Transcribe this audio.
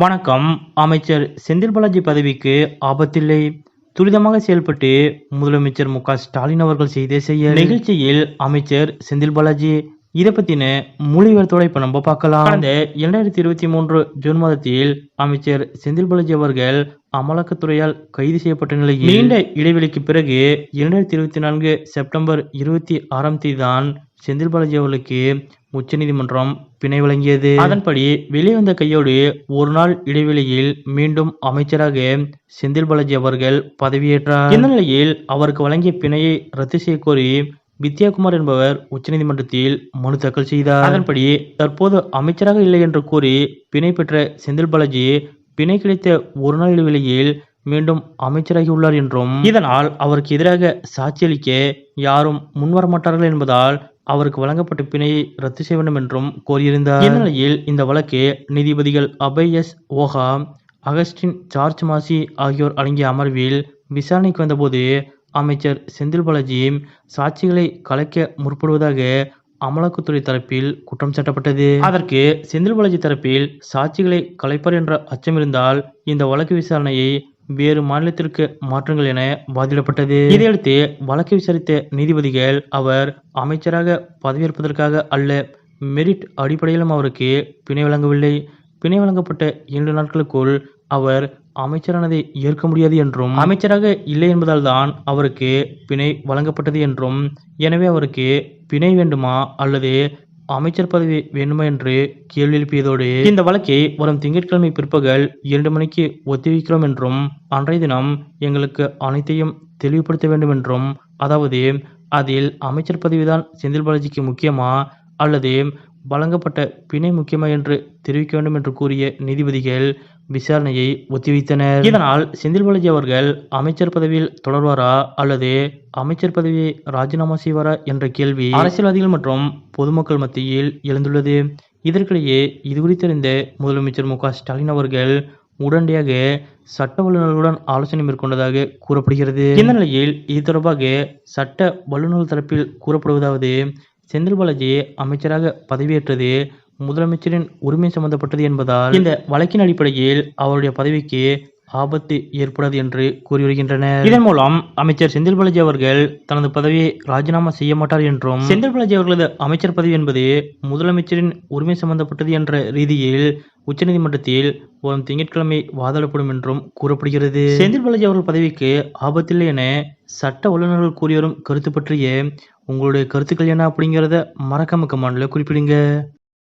வணக்கம். அமைச்சர் செந்தில் பாலாஜி பதவிக்கு ஆபத்தில்லை. துரிதமாக செயல்பட்டு முதலமைச்சர் மு க ஸ்டாலின் அவர்கள் செய்த செய்ய நிகழ்ச்சியில் அமைச்சர் செந்தில் பாலாஜி இதை பத்தின மொழிவர்த்தோட இப்ப நம்ம பார்க்கலாம். கடந்த இரண்டாயிரத்தி இருபத்தி மூன்று ஜூன் மாதத்தில் அமைச்சர் செந்தில் பாலாஜி அவர்கள் அமலாக்கத்துறையால் கைது செய்யப்பட்ட நிலையில் நீண்ட இடைவெளிக்கு பிறகு இரண்டாயிரத்தி இருபத்தி நான்கு செப்டம்பர் இருபத்தி ஆறாம் தேதி தான் செந்தில் பாலாஜி அவர்களுக்கு உச்சநீதிமன்றம் பிணை வழங்கியது. அதன்படி வெளிவந்த கையோடு ஒரு நாள் இடைவெளியில் மீண்டும் அமைச்சராக செந்தில் பாலாஜி அவர்கள் பதவியேற்றார். இந்த நிலையில் அவருக்கு வழங்கிய பிணையை ரத்து செய்ய கோரி வித்யாகுமார் என்பவர் உச்சநீதிமன்றத்தில் மனு தாக்கல் செய்தார். அதன்படி தற்போது அமைச்சராக இல்லை என்று கூறி பிணை பெற்ற செந்தில் பாலாஜி பிணை கிடைத்த ஒரு நாள் இடைவெளியில் மீண்டும் அமைச்சராகியுள்ளார் என்றும் இதனால் அவருக்கு எதிராக சாட்சியளிக்க யாரும் முன்வர மாட்டார்கள் என்பதால் அவருக்கு வழங்கப்பட்ட பிணையை ரத்து செய்ய வேண்டும் என்றும் கோரியிருந்தார். இந்நிலையில் இந்த வழக்கு நீதிபதிகள் அபய் எஸ் ஓஹா அகஸ்டின் ஜார்ஜ் மாசி ஆகியோர் அடங்கிய அமர்வில் விசாரணைக்கு வந்தபோது அமைச்சர் செந்தில் பாலாஜியும் சாட்சிகளை கலைக்க முற்படுவதாக அமலாக்கத்துறை தரப்பில் குற்றம் சாட்டப்பட்டது. அதற்கு செந்தில் பாலாஜி தரப்பில் சாட்சிகளை கலைப்பார் என்ற அச்சம் இருந்தால் இந்த வழக்கு விசாரணையை வேறு மாநிலத்திற்கு மாற்றுங்கள் என வாதிடப்பட்டது. இதையடுத்து வழக்கை விசாரித்த நீதிபதிகள் அவர் அமைச்சராக பதவியேற்பதற்காக அல்ல மெரிட் அடிப்படையிலும் அவருக்கு பிணை வழங்கவில்லை. பிணை வழங்கப்பட்ட இரண்டு நாட்களுக்குள் அவர் அமைச்சரானதை ஏற்க முடியாது என்றும் அமைச்சராக இல்லை என்பதால் தான் அவருக்கு பிணை வழங்கப்பட்டது என்றும் எனவே அவருக்கு பிணை வேண்டுமா அல்லது அமைச்சர் பதவி வேண்டுமா என்று கேள்வி எழுப்பியதோடு இந்த வழக்கை வரும் திங்கட்கிழமை பிற்பகல் இரண்டு மணிக்கு ஒத்திவைக்கிறோம் என்றும் அன்றைய தினம் எங்களுக்கு அனைத்தையும் தெளிவுபடுத்த வேண்டும் என்றும் அதாவது அதில் அமைச்சர் பதவிதான் செந்தில் பாலாஜிக்கு முக்கியமா அல்லது வழங்கப்பட்ட பிணை முக்கியமா என்று தெரிவிக்க வேண்டும் என்று கூறிய நீதிபதிகள் விசாரணையை ஒத்திவைத்தனர். இதனால் செந்தில் பாலாஜி அவர்கள் அமைச்சர் பதவியில் தொடர்வாரா அல்லது அமைச்சர் பதவியை ராஜினாமா செய்வாரா என்ற கேள்வி அரசியல்வாதிகள் மற்றும் பொதுமக்கள் மத்தியில் எழுந்துள்ளது. இதற்கிடையே இது குறித்தறிந்த முதலமைச்சர் மு க ஸ்டாலின் அவர்கள் உடனடியாக சட்ட வல்லுநர்களுடன் ஆலோசனை மேற்கொண்டதாக கூறப்படுகிறது. இந்த நிலையில் இது தொடர்பாக சட்ட வல்லுநர்கள் தரப்பில் கூறப்படுவதாவது செந்தில் பாலாஜி அமைச்சராக பதவியேற்றது முதலமைச்சரின் உரிமை சம்பந்தப்பட்டது என்பதால் இந்த வழக்கின் அடிப்படையில் அவருடைய பதவிக்கு ஆபத்து ஏற்படாது என்று கூறி வருகின்றனர். இதன் மூலம் அமைச்சர் செந்தில் பாலாஜி அவர்கள் தனது பதவியை ராஜினாமா செய்ய மாட்டார் என்றும் செந்தில் பாலாஜி அவர்களது அமைச்சர் பதவி என்பது முதலமைச்சரின் உரிமை சம்பந்தப்பட்டது என்ற ரீதியில் உச்சநீதிமன்றத்தில் வரும் திங்கட்கிழமை வாதாடப்படும் என்றும் கூறப்படுகிறது. செந்தில் பாலாஜி அவர்கள் பதவிக்கு ஆபத்தில்லை என சட்ட வல்லுநர்கள் கூறி வரும் கருத்து பற்றிய உங்களுடைய கருத்துக்கள் என்ன அப்படிங்கிறத மறக்காம கமெண்ட்ல குறிப்பிடுங்க.